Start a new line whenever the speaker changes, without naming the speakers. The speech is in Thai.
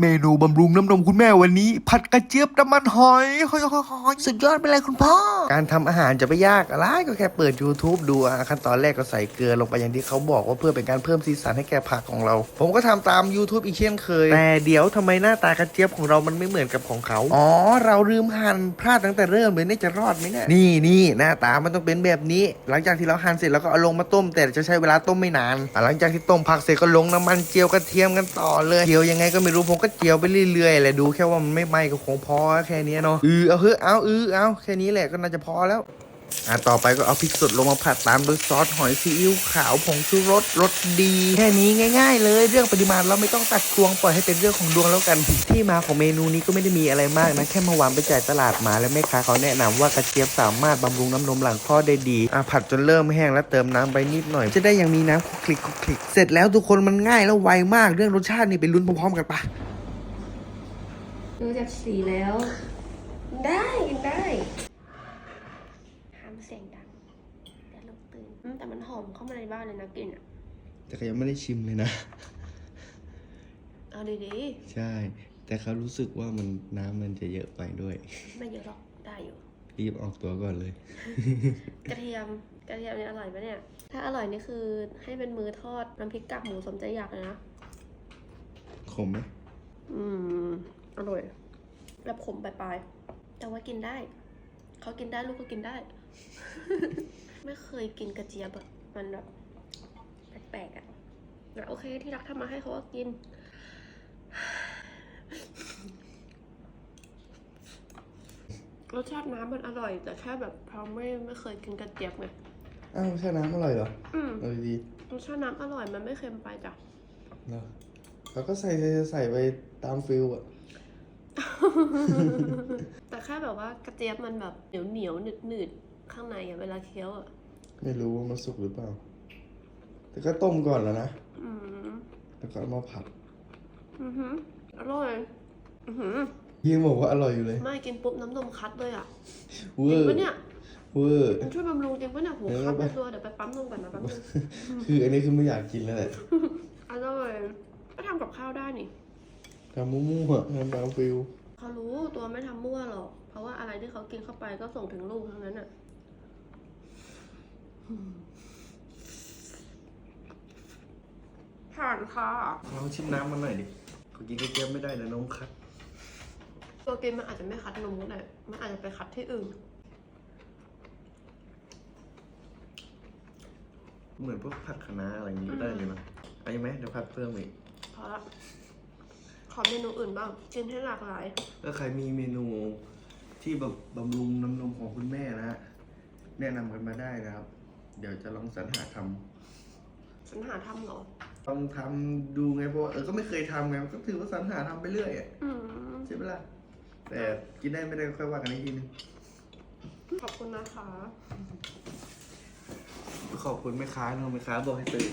เมนูบำรุงน้ำนมคุณแม่วันนี้ ผัดกระเจี๊ยบน้ำมันหอยหอยหอยหอยสุดยอดไปเลยคุณพ่อ การทำอาหารจะไม่ยากอะไรก็แค่เปิด YouTube ดูอะขั้นตอนแรกก็ใส่เกลือลงไปอย่างที่เขาบอกว่าเพื่อเป็นการเพิ่มสีสันให้แก่ผักของเรา ผมก็ทำตาม YouTube อีกเช่นเคย แต่เดี๋ยวทำไมหน้าตากระเจี๊ยบของเรามันไม่เหมือนกับของเขา อ๋อ เราลืมหั่นพลาดตั้งแต่เริ่มเลยนี่จะรอดไหมเนี่ยนี่นี่หน้าตามันต้องเป็นแบบนี้ หลังจากที่เราหั่นเสร็จแล้วก็เอาลงมาต้ม แต่จะใช้เวลาต้มไม่นานอะหลังจากที่ต้มผักเสร็จก็ลงน้ำมันเจียวกระเทียมกันต่อเลยเจียวยังไงก็ไม่รู้ผมก็เจียวไปเรื่อยๆแหละดูแค่ว่ามันไม่ไหม้ก็คงพอแค่นี้เนาะอือเอาเฮ้ยเอาอือเอาแค่นี้แหละก็น่าจะพอแล้วอะต่อไปก็เอาพริกสดลงมาผัดตามด้วยซอสหอยซีอิ๊วขาวผงชูรสรสดี แค่นี้ง่ายๆ เลยเรื่องปริมาณเราไม่ต้องตักตวงปล่อยให้เป็นเรื่องของดวงแล้วกัน ที่มาของเมนูนี้ก็ไม่ได้มีอะไรมากนะ แค่เมื่อวานไปจ่ายตลาดมาแล้วแม่ค้าเขาแนะนำว่ากระเจี๊ยบสามารถบำรุงน้ำนมหลังคลอดได้ดีอะผัดจนเริ่มแห้งแล้วเติมน้ำไปนิดหน่อย จะได้ยังมีน้ำคลุกคลิกคลุกคลิกเสร็จแล้วทุกคนมันง่ายแล้วไวมากเรื่องรสชาตินี่ไปลุ้นพร้อมๆกันปะ
ดูจากสีแล้ว ได้กินได้ห้ามเสียงดังเดี๋ยวลูกตื่นอืมแต่มันหอมเข้ามาในบ้านเลยนะกลิ่นอะ
แต่ก็ยังไม่ได้ชิมเลยนะ
เอาดี
ใช่ แต่เขารู้สึกว่ามันน้ำมันจะเยอะไปด้วย
ๆไม่เยอะหรอกได้อยู่
รีบออกตัวก่อนเลย
กระเทียมกระเทียมเนี่ยอร่อยปะเนี่ย ถ้าอร่อยนี่คือให้เป็นมือทอดน้ำพริกกากหมูสมใจอยากเลยนะ
ขมไหม
อืมอร่อย แบบขมปลายๆแต่ว่ากินได้ เขากินได้ลูกก็กินได้ ไม่เคยกินกระเจี๊ยบอะมันแบบแปลกๆอะแต่โอเคที่รักทำมาให้เขาก็กิน รสชาติน้ำมันอร่อย แต่แค่แบบเราไม่ไม่เคยกินกระเจี๊ยบไง
อ้าวใช่น้ำอร่อยเหรอ
อืม
เอาดี
รสชาติน้ำอร่อยมันไม่เค็มไปจ้ะ
ๆเนอะเราก็ใส่ใส่ใส่ไปตามฟิลอะ
แต่แค่แบบว่ากระเจี๊ยบมันแบบเหนียวเหนียวหนืดหนืดๆข้างในอะเวลาเคี้ยวอะ
ไม่รู้ว่ามันสุกหรือเปล่า แต่ก็ต้มก่อนแล้วนะ
อืม
แล้วก็เอามาผัด
อือหืออร่อยอือหือ
ยังบอกว่าอร่อยอยู่เลย
ไม่กินปุ๊บน้ำนมคัดเลยอะ
เว
จริ
องร์
ปะเนี่ย
เวอร์
มันช่วยบำรุงจริงปะเนี่ยโห
เออ
คัด
ไป
ในตัวเดี๋ยวไปปั๊มนมก่อนนะแป๊บนึง
คืออันนี้คือไม่อยากกินแล้วแหละ
อร่อยก็ทำกับข้าวได้นี่
ทำมั่วๆทำตามฟิล
เขารู้ตัวไม่ทำมั่วหรอก เพราะว่าอะไรที่เขากินเข้าไปก็ส่งถึงลูกทั้งนั้นอะผ่านค่ะ
ลองชิมน้ำมันหน่อยดิขอกินกระเจี๊ยบไม่ได้นะน้องคัด
ตัวกินมันอาจจะไม่คัดนมก็ได้มันอาจจะไปคัดที่อื่น
เหมือนพวกผัดคะน้าอะไรอย่างนี้ก็ได้เลยนะเอาอีกไหมเดี๋ยวผัดเพิ่มอีก
พอละ ขอเมนูอื่นบ้าง กินให้หลากหลาย
ถ้าใครมีเมนูที่แบบบำรุงน้ำนมของคุณแม่นะฮะแนะนำกันมาได้นะครับ เดี๋ยวจะลองสรรหาทำ
ฉันหาทำเหรอ
ลองทำดูไงเพราะว่าเออก็ไม่เคยทำไงก็ถือว่าสรรหาทำไปเรื่อยอะ
อืม
ใช่ไหมล่ะแต่กินได้ไม่ได้ก็ค่อยว่ากันอีกทีนึง
ขอบคุณนะคะ
ขอบคุณแม่ค้าเนอะแม่ค้าบอกให้ตื่น